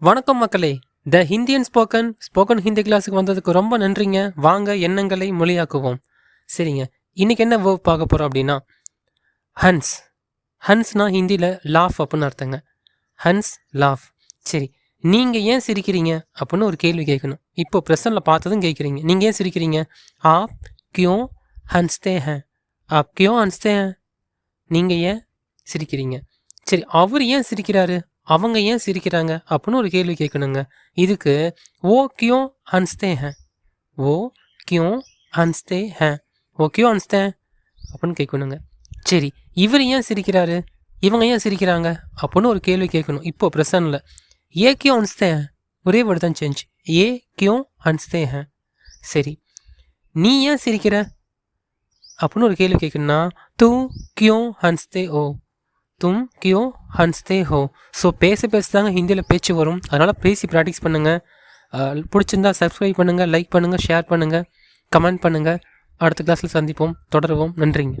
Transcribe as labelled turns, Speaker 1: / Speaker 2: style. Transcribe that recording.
Speaker 1: வணக்கம் மக்களே. The ஹிந்தியன் spoken spoken Hindi கிளாஸுக்கு வந்ததுக்கு ரொம்ப நன்றிங்க. வாங்க எண்ணங்களை மொழியாக்குவோம். சரிங்க. இன்னைக்கு என்ன வேர்ப் பார்க்க போகிறோம் அப்படின்னா ஹன்ஸ் ஹன்ஸ்னா ஹிந்தியில் லாஃப் அப்படின்னு அர்த்தங்க. ஹன்ஸ் லாஃப் சரி. நீங்கள் ஏன் சிரிக்கிறீங்க அப்படின்னு ஒரு கேள்வி கேட்கணும். இப்போ ப்ரெசனில் பார்த்ததும் கேட்குறீங்க. நீங்கள் ஏன் சிரிக்கிறீங்க? ஆப் கியோ ஹன்ஸ்தே ஹேன் ஆப் கியோ ஹன்ஸ்தே ஹேன் நீங்கள் ஏன் சிரிக்கிறீங்க? சரி அவர் ஏன் சிரிக்கிறாரு? அவங்க ஏன் சிரிக்கிறாங்க அப்படின்னு ஒரு கேள்வி கேட்கணுங்க. இதுக்கு ஓ கியோ ஹன்ஸ்தே ஹேன் ஓ கியோ ஹன்ஸ்தே ஹ. ஓ கியோ ஹன்ஸ்தே அப்படின்னு கேட்கணுங்க. சரி இவர் ஏன் சிரிக்கிறாரு? இவங்க ஏன் சிரிக்கிறாங்க? அப்படின்னு ஒரு கேள்வி கேட்கணும். இப்போ பிரசன்னில் ஏ கியோ ஹன்ஸ்தே ஒரே வேர்டு தான் சேஞ்ச் ஏ கியோ ஹன்ஸ்தே ஹேன் சரி நீ ஏன் சிரிக்கிற? அப்படின்னு ஒரு கேள்வி கேட்கணும்னா தூ கியோ ஹன்ஸ்தே ஓ. தும் கியோ ஹன்ஸ்தே ஹோ. ஸோ பேச பேச தாங்க ஹிந்தியில் பேச்சு வரும். அதனால் பேசி ப்ராக்டிஸ் பண்ணுங்கள் பிடிச்சிருந்தா சப்ஸ்கிரைப் பண்ணுங்கள் லைக் பண்ணுங்கள் ஷேர் பண்ணுங்கள் கமெண்ட் பண்ணுங்கள் அடுத்த கிளாஸில் சந்திப்போம் தொடருவோம். நன்றிங்க.